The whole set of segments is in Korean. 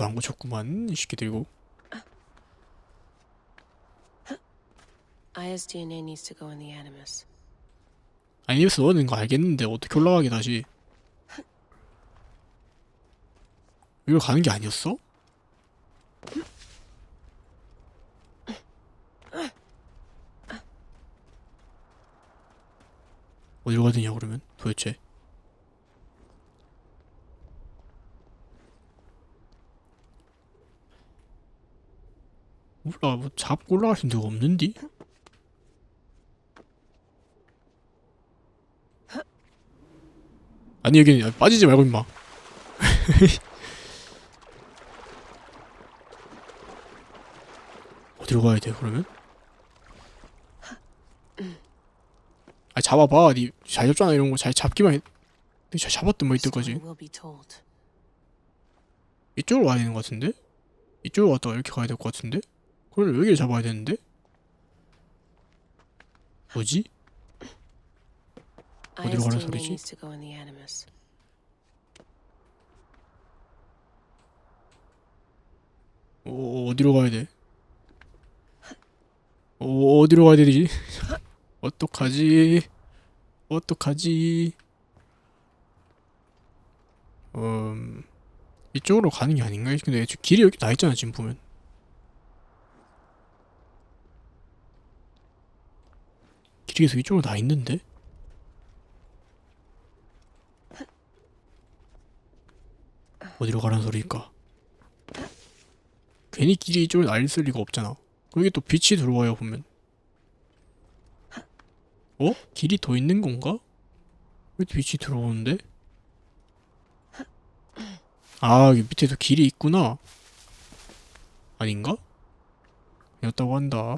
또안 고쳤구만 이 새끼 들고 Aya's DNA needs to go in the Animus. 아니메스 넣는 거 알겠는데 어떻게 올라가게 다시 여기로 가는 게 아니었어? 어디로 가야 되냐 그러면 도대체 몰라 뭐 잡고 올라가신 데가 없는디? 아니 여기 빠지지 말고 임마 어디로 가야 돼 그러면? 아 잡아봐 니잘 잡잖아 이런 거 잘 잡기만 해. 잘 잡았던 뭐 이때까지. 이쪽으로 가야 되는 것 같은데? 이쪽으로 갔다가 이렇게 가야 될 것 같은데? 그럼 여기를 잡아야 되는데? 뭐지? Aya's 가는 소리지? the Animus. 어, 어디로 가야 돼? 어, 어디로 가야 되지? 어떡하지? 어떡하지? 음, 이쪽으로 가는 게 아닌가? 근데 저 길이 여기 나 있잖아 지금 보면. 계속 이쪽으로 나 있는데? 어디로 가라는 소리일까? 괜히 길이 이쪽으로 나 있을 리가 없잖아. 여기 또 빛이 들어와요 보면. 어? 길이 더 있는 건가? 왜 빛이 들어오는데? 아 여기 밑에도 길이 있구나. 아닌가? 였다고 한다.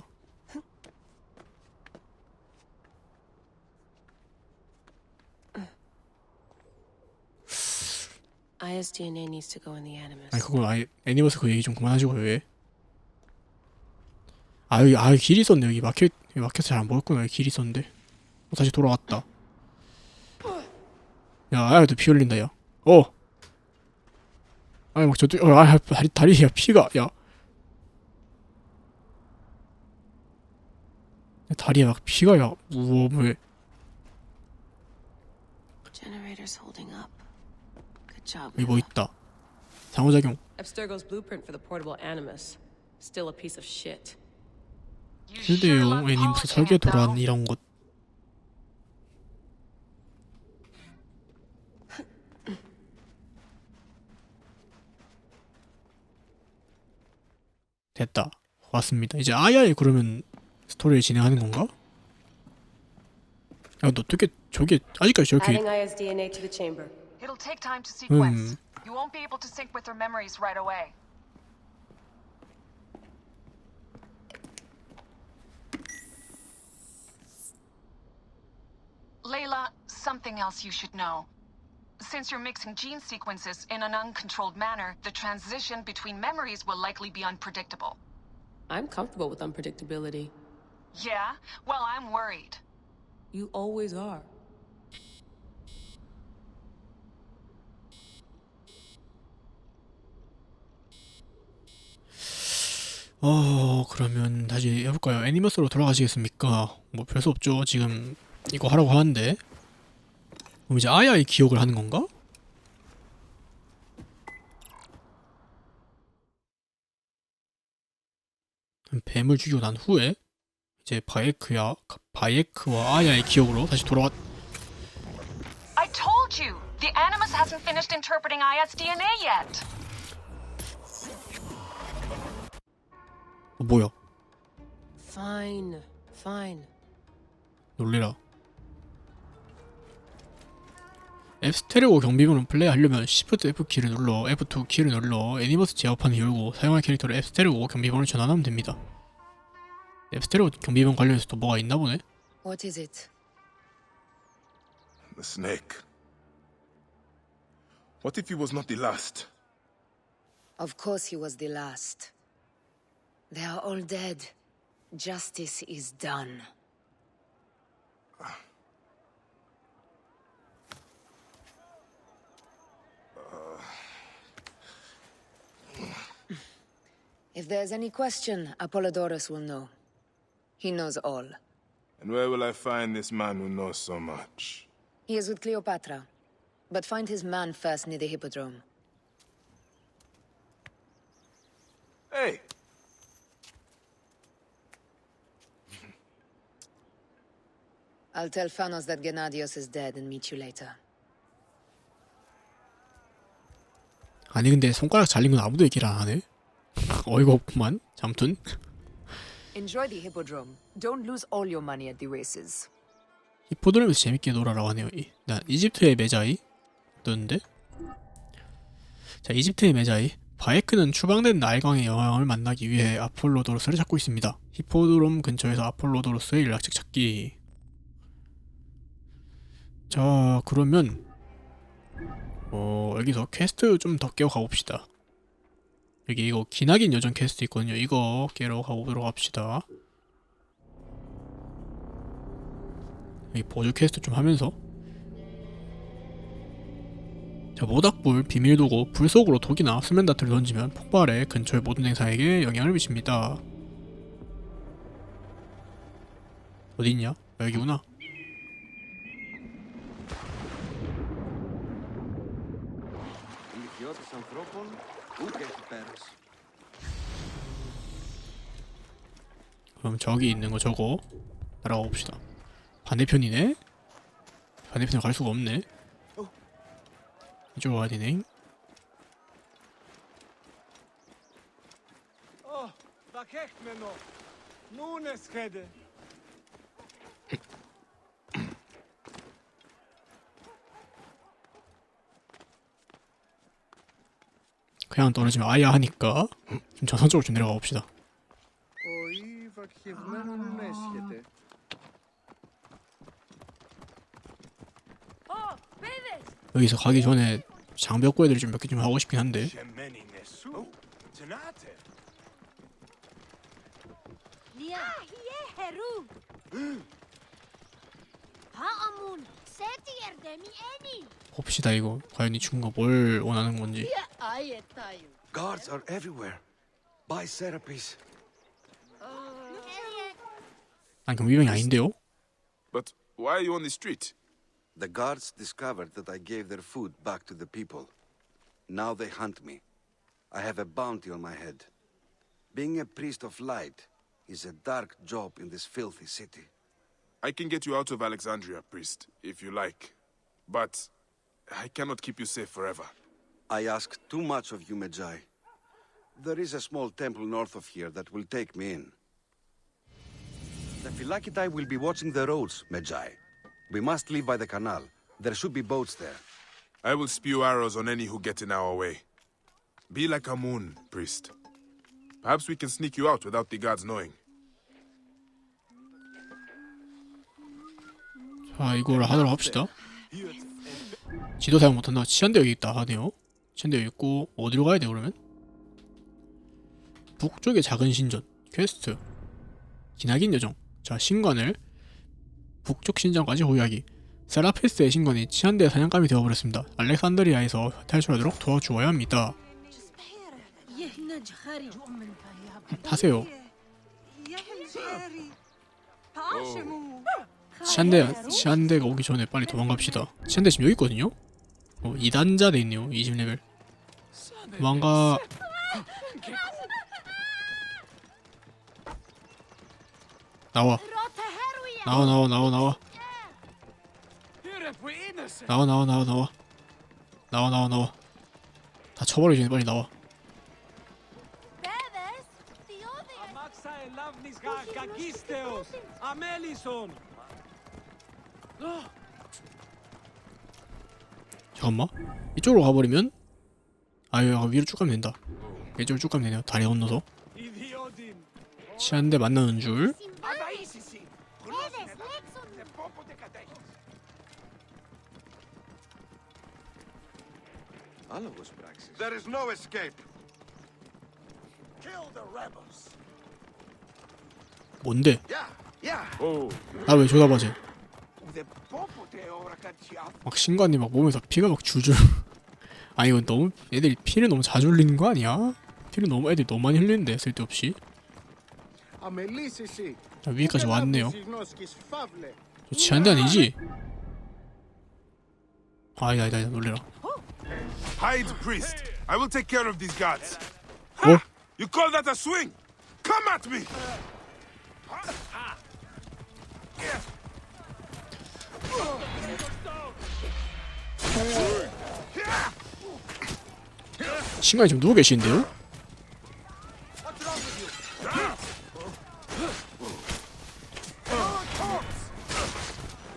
Aya's DNA needs to go in the Animus. 아니 그건 아예 애니버스 그 얘기 좀 그만하시고 왜? 아 여기 아 길이 있었네. 여기 막혀 여기 막혀서 잘안 보였구나. 여기 길이 있었는데. 어, 다시 돌아왔다. 야 아야도 피 흘린다 야 어! 아니 막 저쪽 어, 아 다리 다리 야 피가 야 야, 다리에 막 피가 야. 우와 왜? Generator's holding up. 여기 뭐. 있다 상호작용 Abstergo's blueprint for the portable Animus. Still a piece of shit. 휴대용 애니버스 설계 도란 이런 것 됐다 왔습니다 이제 아야에 그러면 스토리를 진행하는 건가? 야 너 어떻게 저게 아직까지 저렇게 Adding Aya's DNA to the chamber. It'll take time to sequence. Hmm. You won't be able to sync with her memories right away. Layla, something else you should know. Since you're mixing gene sequences in an uncontrolled manner, the transition between memories will likely be unpredictable. I'm comfortable with unpredictability. Yeah? Well, I'm worried. You always are. 어 그러면 다시 해볼까요? 애니머스로 돌아가시겠습니까? 뭐 별수 없죠 지금 이거 하라고 하는데 그럼 이제 아야의 기억을 하는 건가? 뱀을 죽이고 난 후에 이제 바예크야 바예크와 아야의 기억으로 다시 돌아왔 I told you! The Animus hasn't finished interpreting Aya's DNA yet! 어, 뭐야 Fine. Fine. 놀래라 앱스테레오 경비문을 플레이하려면 Shift F키를 눌러 F2 키를 눌러 애니버스 제어판을 열고 사용할 캐릭터를 앱스테레오 경비문을 전환하면 됩니다 앱스테레오 경비문 관련해서 또 뭐가 있나 보네 What is it? The snake. What if he was not the last? Of course he was the last. They are all dead. Justice is done. If there's any question, Apollodorus will know. He knows all. And where will I find this man who knows so much? He is with Cleopatra. But find his man first near the Hippodrome. Hey! I'll tell Phanos that Gennadios is dead and meet you later. 아니 근데 손가락 잘린 건 아무도 얘기를 안 하네. 어이가 없구만. 잠튼 Enjoy the Hippodrome. Don't lose all your money at the races. 히포드롬에서 재밌게 놀아라고 하네요. 이- 나 이집트의 메자이 떴는데. 자 이집트의 메자이 바에크는 추방된 나일강의 여왕을 만나기 위해 아폴로도로스를 찾고 있습니다. 히포드롬 근처에서 아폴로도로스의 연락책 찾기. 자 그러면 어 여기서 퀘스트 좀 더 깨고 가봅시다. 여기 이거 기나긴 여정 퀘스트 있거든요. 이거 깨러 가보도록 합시다. 여기 보조 퀘스트 좀 하면서 자 모닥불 비밀 도구 불 속으로 독이나 스멘다트를 던지면 폭발해 근처의 모든 행사에게 영향을 미칩니다 어딨냐? 여기구나 그럼 저기 있는 거 저거 따라가 봅시다. 반대편이네? 반대편에 갈 수가 없네. 이쪽으로 가야 되네 그냥 떨어지면 아야 하니까 좀 저선 쪽으로 좀 내려가 봅시다. 여기서 가기 전에 장비 업그레이드를 좀 몇 개 좀 하고 싶긴 한데 봅시다 이거 과연 이 친구가 뭘 원하는 건지 Ay etayu. Guards are everywhere. Buy Serapis. 아니 경비병이 아닌데요? But why are you on the street? The guards discovered that I gave their food back to the people. Now they hunt me. I have a bounty on my head. Being a priest of light is a dark job in this filthy city. I can get you out of Alexandria, priest, if you like. But I cannot keep you safe forever. I ask too much of you, Medjai. There is a small temple north of here that will take me in. The Phylakitai will be watching the roads, Medjai. We must leave by the canal. There should be boats there. I will spew arrows on any who get in our way. Be like a moon, priest. Perhaps we can sneak you out without the guards knowing. 자 이거를 하도록 합시다. 지도 사용 못한다. 치안대 여기 있다. 하네요. 치안대 여기 있고 어디로 가야 돼 그러면? 북쪽의 작은 신전. 퀘스트. 기나긴 여정. 자 신관을 북쪽 신전까지 호위하기. 세라피스의 신관이 치안대 사냥감이 되어버렸습니다. 알렉산드리아에서 탈출하도록 도와주어야 합니다. jhari. 타세요 치안대 치안대가 오기 전에 빨리 도망갑시다. 치안대 지금 여기 있거든요. 어, 2단자 돼 있네요. 20레벨. 도망가. 나와. 나와 나와 나와 나와. 나와 나와 나와 나와. 나와 나와 나와. 다 쳐버리기 전에 빨리 나와. 잠깐만 이쪽으로 가버리면 아유 아, 위로 쭉 가면 된다 이쪽으로 쭉 가면 되네요 다리 건너서 치한데 만나는 줄 There is no escape. Kill the rebels. 뭔데? 나왜 쳐다봐지? 막 신관이 막 몸에서 피가 막 줄줄 아니 이건 너무 애들이 피를 너무 자주 흘리는 거 아니야? 피를 너무 애들이 너무 많이 흘리는데 쓸데없이 자 위까지 왔네요 저 지한대 아니지? 아, 아니다 아이다 놀래라 Hide priest. I will take care of these gods 어? You call that a swing? Come at me. 신관이 지금 누워 계시는데요?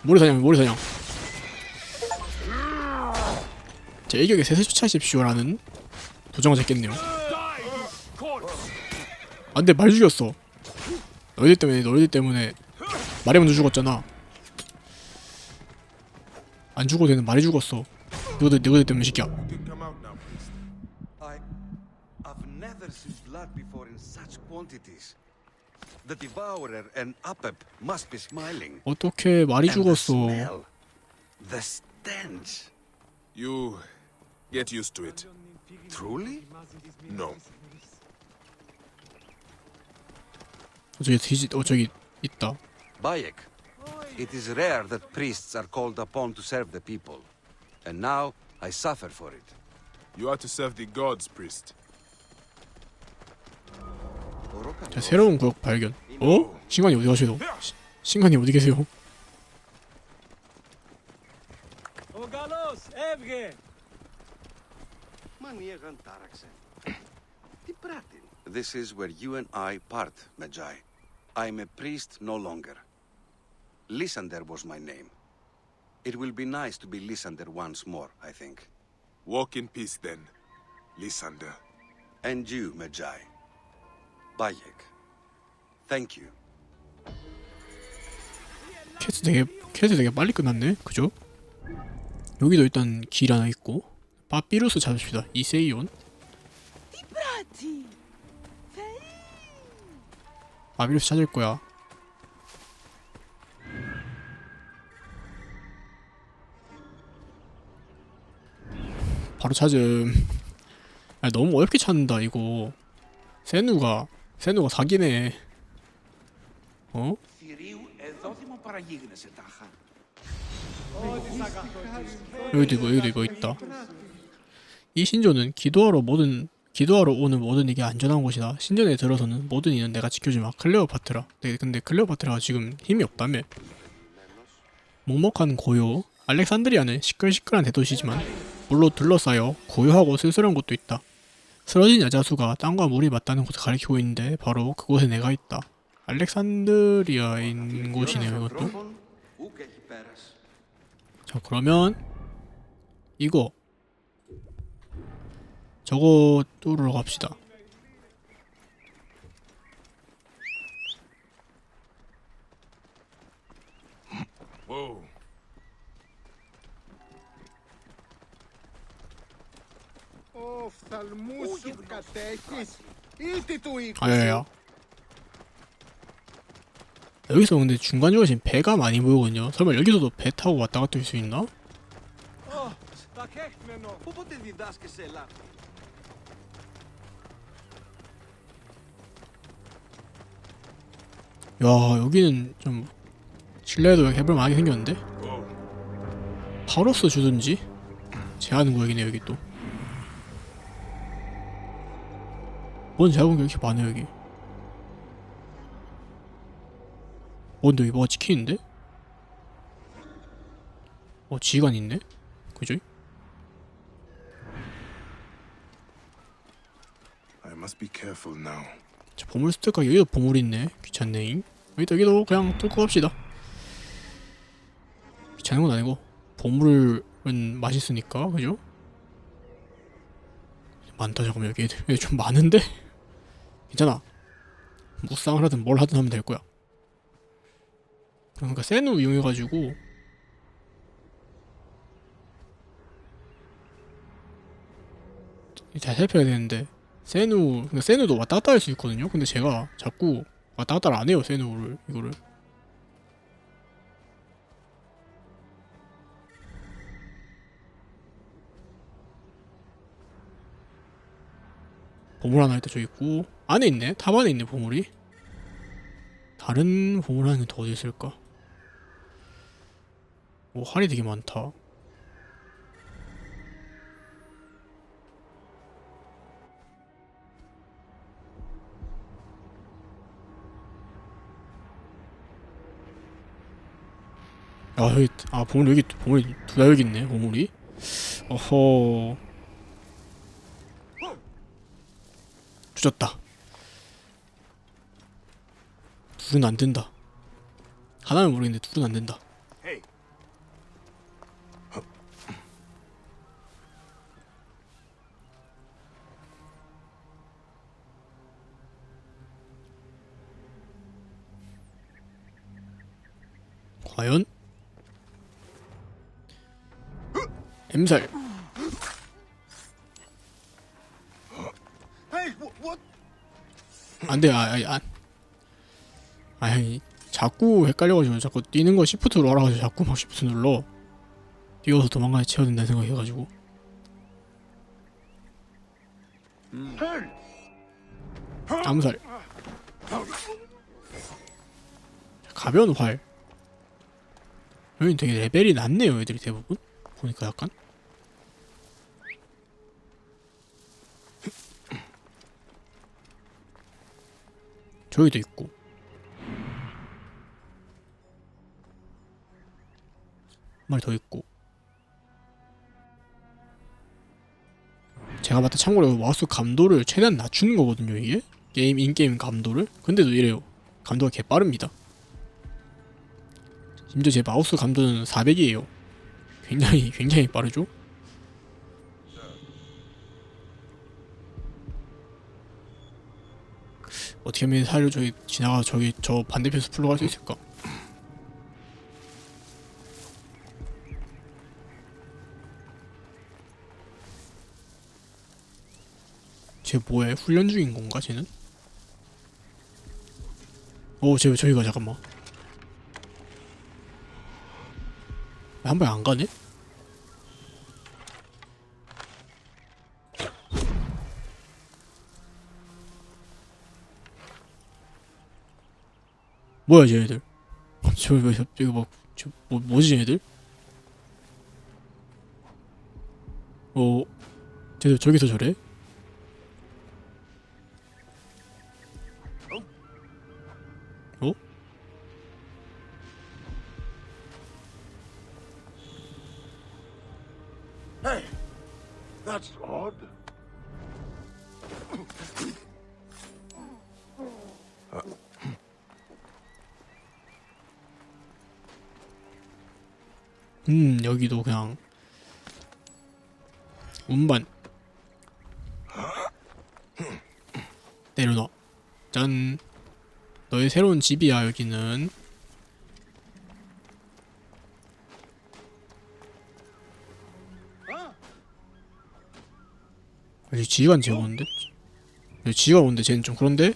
모래 사냥 모래 사냥. 제 일격에 세세 쫓아십시오라는 도장을 잡겠네요. 안돼 말 죽였어. 너희들 때문에 너희들 때문에 말이 먼저 죽었잖아. 안 죽어도 되는 말이 죽었어. 너희들 너희들 때문에 시키야 어떻게 말이 And the 죽었어 smell. The stench. You get used to it. Truly? No. 어, 저기 뒤지 어 저기 있다 Bayek, it is rare that priests are called upon to serve the people. And now I suffer for it. You are to serve the gods, priest. 자 새로운 구역 발견 This is where you and I part, Magi. I'm a priest no longer. Lisander was my name. It will be nice to be Lisander once more, I think. Walk in peace then, Lisander. And you, Magi. Bayek. Thank you. 캐스 되게 캐스 되게 빨리 끝났네. 그죠? 여기도 일단 길 하나 있고 파피루스 잡읍시다. 이세이온. 파피루스 찾을 거야. 바로 찾음. 아 너무 어렵게 찾는다 이거. 세누가 세누가 사기네 어? 여기도 이거 여기도 이거 있다. 이 신조는 기도하러 모든 기도하러 오는 모든 이게 안전한 곳이다. 신전에 들어서는 모든 이는 내가 지켜주마. 클레오파트라. 네, 근데 클레오파트라가 지금 힘이 없다며. 먹먹한 고요. 알렉산드리아는 시끌시끌한 대도시지만 물로 둘러싸여 고요하고 쓸쓸한 곳도 있다. 쓰러진 야자수가 땅과 물이 맞닿는 곳을 가리키고 있는데 바로 그곳에 내가 있다. 알렉산드리아인 곳이네요 이것도. 자 그러면 이거 저거 뚫으러 갑시다. 아, 예, 예. 여기서 근데 중간중간 지금 배가 많이 보이거든요 설마 여기서도 배 타고 왔다 갔다 할 수 있나? 야 여기는 좀 실내에도 개발 많이 생겼는데? 바로써 주든지 제하는 구역이네 여기 또 뭔 제하는 게 이렇게 많아 여기 어 근데 여기 뭐가 찍히는데? 어 지휘관 있네? 그죠? I must be careful now. 자 보물 스티커 여기도 보물 있네 귀찮네 여기도 여기도 그냥 뚫고 갑시다 귀찮은 건 아니고 보물은 맛있으니까 그죠? 많다 잠깐만 여기 애들 좀 많은데? 괜찮아 묵상을 하든 뭘 하든 하면 될 거야 그러니까 세누 이용해가지고. 잘 살펴야 되는데 세누 근데 세누도 왔다 갔다 할 수 있거든요? 근데 제가 자꾸 왔다 갔다 안 해요 세누를 이거를. 보물 하나 일단 저기 있고 안에 있네? 탑 안에 있네 보물이? 다른 보물 하나 더 어디 있을까 오 활이 되게 많다. 아 여기 아 보물 여기 보물이 두다 여기 있네 보물이. 어허. 주졌다. 둘은 안 된다. 하나는 모르겠는데 둘은 안 된다 과연? 엠살. Hey, wh- what? 안돼 아안 아, 아이 자꾸 헷갈려가지고 자꾸 뛰는 거 시프트로 알아가지고 자꾸 막 시프트 눌러. 뛰어서 도망가야 채워야 된다 생각해가지고. 암살. 가벼운 활 여기 되게 레벨이 낮네요 애들이 대부분. 보니까 약간. 저기도 있고. 한 마리 더 있고. 제가 봤을 때 참고로 마우스 감도를 최대한 낮추는 거거든요 이게. 게임 인게임 감도를. 근데도 이래요. 감도가 개 빠릅니다 심지어 제 마우스 감도는 400이에요 굉장히 굉장히 빠르죠 어떻게 하면 사이로 저기 지나가 저기 저 반대편 숲으로 갈 수 있을까 쟤 뭐해? 훈련 중인 건가 쟤는? 어, 쟤 저기 가 잠깐만. 한발안 가네? 뭐야 쟤네들? 저기 왜 저기 막저 뭐, 뭐지 쟤네들? 어, 쟤들 저기서 저래? That's odd. 음 여기도 그냥 운반. 내려놔. 짠. 너의 새로운 집이야 여기는 여기 지휘관 재웠는데? 여기 지휘관 오는데 쟤는 좀 그런데?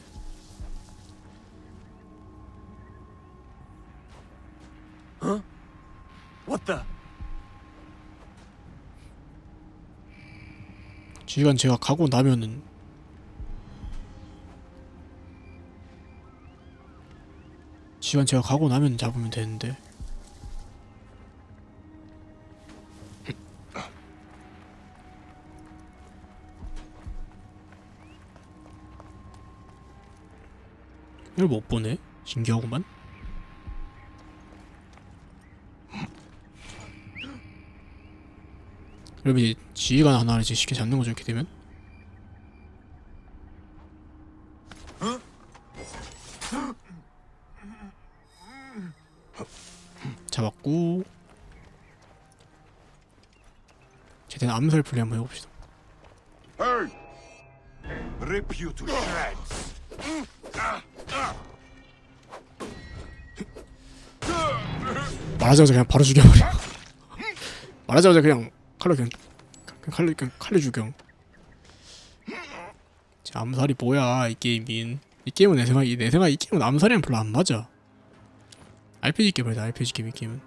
What the? 지휘관 제가 가고 나면은 지휘관 제가 가고 나면 잡으면 되는데 못 보네 신기하구만 그러면 이제 지휘관 하나를 이제 쉽게 잡는 거죠 이렇게 되면 잡았고 제대로 암살 플레이 한번 해봅시다 Hey! Rip you to shreds. 말하자마자 그냥 바로 죽여버려. 말하자마자 그냥 칼로 그냥 칼로 그냥 칼로 죽여. 자, 암살이 뭐야 이 게임인. 이 게임은 내 생각 내 생각 이 게임은 암살이랑 별로 안 맞아. RPG 게임이다 RPG 게임 이 게임은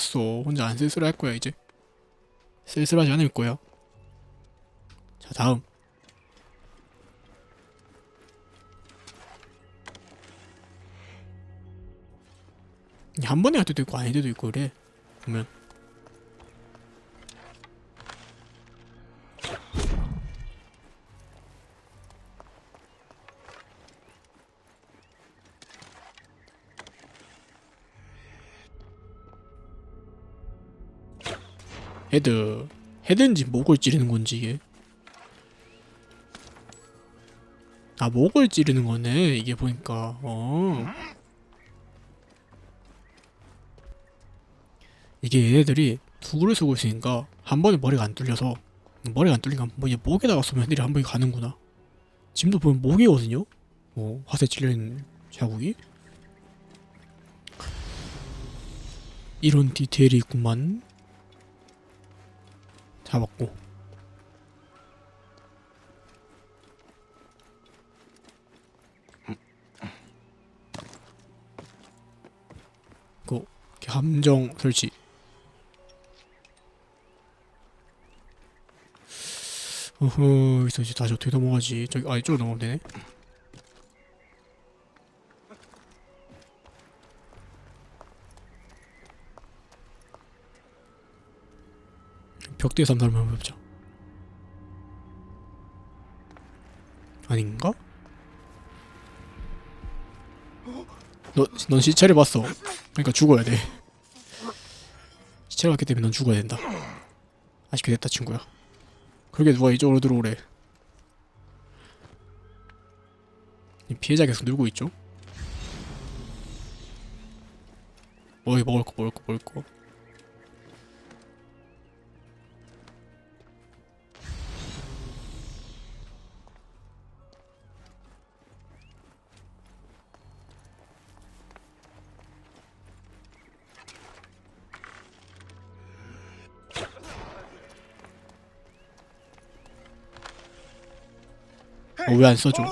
데려왔어 혼자 안 쓸쓸할 거야 이제. 쓸쓸하지 않을 거야 자 다음. 한 번에 할 때도 있고 아닐 때도 있고 그래. 보면 헤드 헤드인지 목을 찌르는 건지 이게. 아 목을 찌르는 거네 이게 보니까. 어. 이게 얘네들이 두구를 쓰고 있으니까 한 번에 머리가 안 뚫려서 머리가 안 뚫리니까 뭐 목에다가 쏘면 애들이 한 번에 가는구나. 지금도 보면 목이거든요? 어 화세 찔린 자국이? 이런 디테일이 있구만 잡았고. 그 함정 설치. 어허 여기서 이제 다시 어떻게 넘어가지? 저기 아 이쪽으로 넘어가면 되네 벽대 삼사를 한번 해보자 아닌가? 너, 넌 시체를 봤어. 그러니까 죽어야 돼. 시체를 봤기 때문에 넌 죽어야 된다. 아쉽게 됐다 친구야. 그러게 누가 이쪽으로 들어오래? 이 피해자 계속 늘고 있죠? 어이 먹을 거 먹을 거 먹을 거 어, 왜 안 써줘?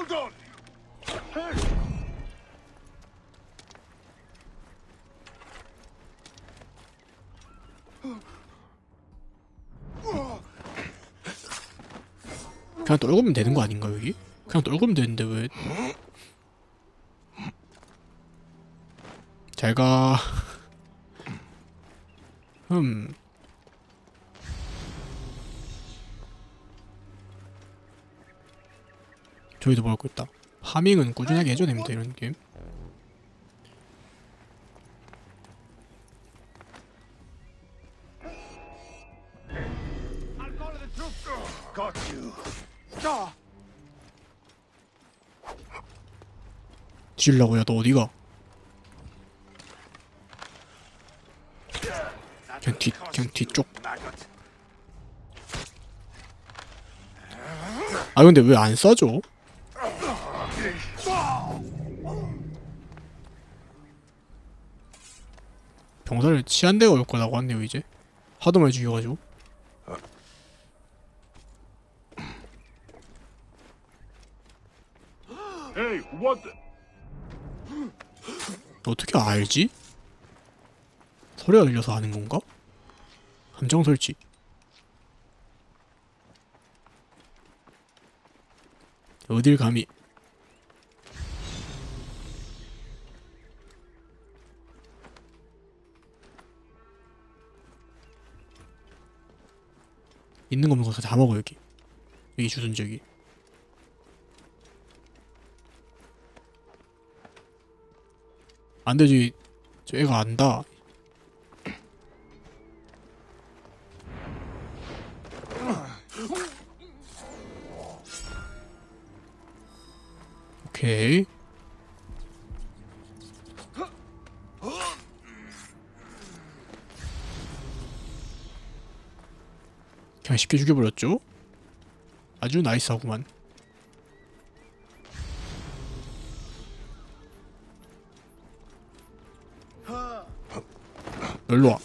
그냥 떨구면 되는 거 아닌가 여기? 그냥 떨구면 되는데 왜? 잘 가. 흠. 저희도 거 있다. 파밍은 꾸준하게 해줘야 됩니다 이런 게임. 뒤질라고야 너 어디가? 그냥 뒤 그냥 뒤쪽. 아 근데 왜안 쏴줘? 병사를 치안대가 올 거라고 하네요 이제 하도 많이 죽여가지고 Hey, what the... 어떻게 알지? 소리가 들려서 아는 건가? 함정 설치 어딜 감히 있는 거 없는 거다 먹어 여기. 여기 주둔지 여기. 안 되지 저 애가 안다. 오케이 쉽게 죽여버렸죠? 아주 나이스하구만 일로 와.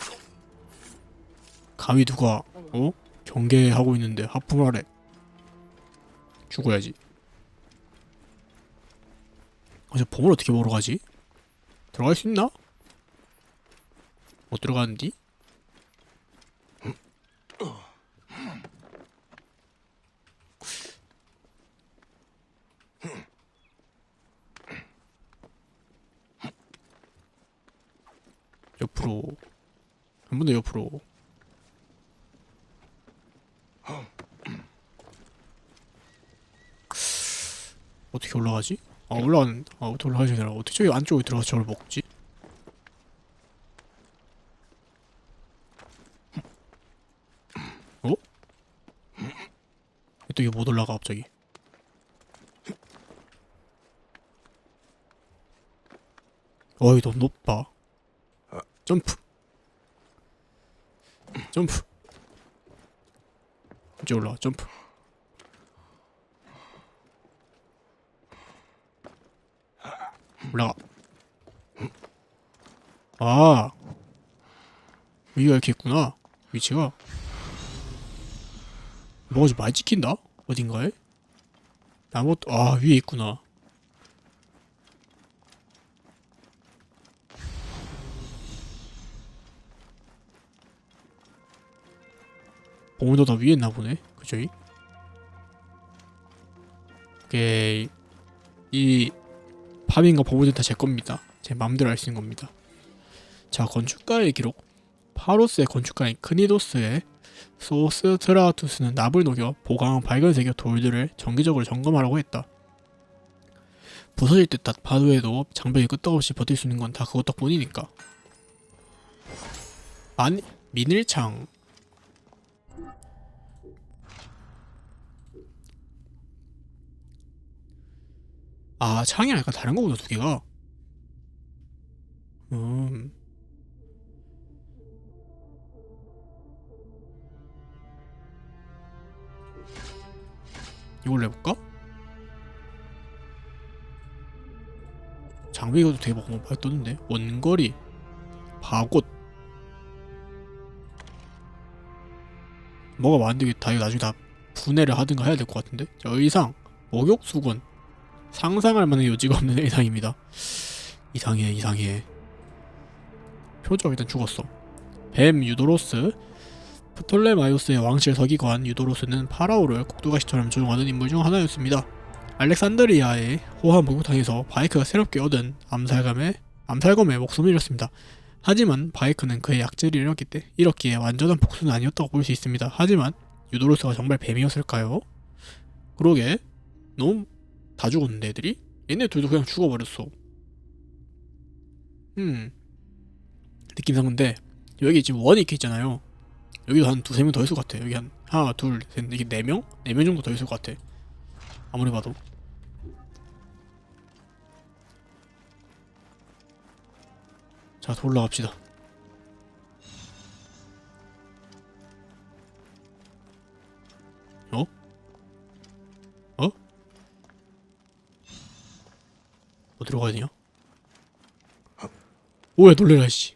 감히 누가 어 경계하고 있는데 하품을 하래. 죽어야지. 어, 저 보물 어떻게 보러 가지? 들어갈 수 있나? 못 들어가는디? 옆으로 더 옆으로 어떻게 올라가지? 아 올라가는 아 어떻게 올라가지 되나 어떻게 저기 안쪽에 들어가서 저걸 먹지? 어? 또 이게 못 올라가 갑자기 어이 너무 높다 점프 점프 이제 올라와 점프. 올라가. 아. 위가 이렇게 있구나. 위치가. 뭐가 좀 많이 찍힌다? 어딘가에? 아무것도 아 위에 있구나 봉우도 더 위에 있나 보네. 그죠이? 오케이 이 파밍과 보물들 다 제 겁니다. 제 마음대로 할 수 있는 겁니다. 자 건축가의 기록. 파로스의 건축가인 크니도스의 소스트라투스는 납을 녹여 보강한 밝은색의 돌들을 정기적으로 점검하라고 했다. 부서질 듯한 파도에도 장벽이 끄떡없이 버틸 수 있는 건 다 그것 덕분이니까. 아니 민일창 아 창이랑 약간 다른 거구나 두 개가. 음. 이걸로 해볼까? 장비가도 되게 막 많이 떴는데? 원거리 바꽃 뭐가 많은데 다 이거 나중에 다 분해를 하든가 해야 될 것 같은데? 자 의상 목욕 수건 상상할 만한 여지가 없는 의상입니다 이상해 이상해 표정 일단 죽었어 뱀 유도로스 프톨레마이오스의 왕실 서기관 유도로스는 파라오를 꼭두가시처럼 조종하는 인물 중 하나였습니다. 알렉산드리아의 호화 목욕탕에서 바이크가 새롭게 얻은 암살감에 암살검에 목숨을 잃었습니다. 하지만 바이크는 그의 약재를 잃었기 때 잃었기에 완전한 복수는 아니었다고 볼 수 있습니다. 하지만 유도로스가 정말 뱀이었을까요? 그러게 너무 다 죽었는데 애들이? 얘네 둘도 그냥 죽어버렸어. 음 느낌상 근데 여기 지금 원이 이렇게 있잖아요. 여기도 한 두세 명 더 있을 것 같아. 여기 한 하나, 둘, 셋, 이게 네 명? 네 명 정도 더 있을 것 같아. 아무리 봐도. 자, 더 올라갑시다. 어? 어? 어디로 가야 되냐? 오야 놀래라 씨.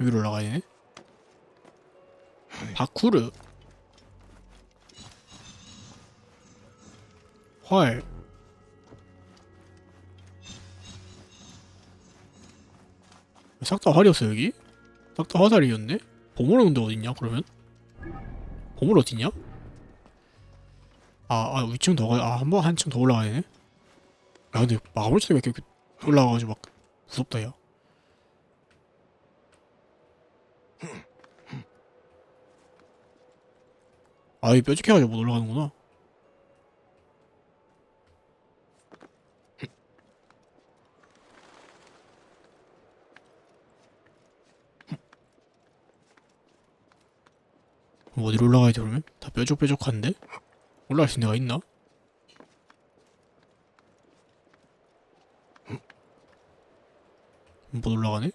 여기로 올라가야 되네 바쿠르 활 싹 다 활이었어 여기? 싹 다 화살이었네? 보물은 근데 어딨냐 그러면? 보물 어딨냐? 아, 아 위층 더 가, 아, 한 번 한층 더 올라가야 되네? 야, 근데 마물층에 왜 이렇게 올라가가지고 막 무섭다, 야. 아, 이 뾰족해가지고 못 올라가는구나. 그럼 어디로 올라가야 돼, 그러면? 다 뾰족뾰족한데? 올라갈 수 있는 데가 있나? 못 올라가네?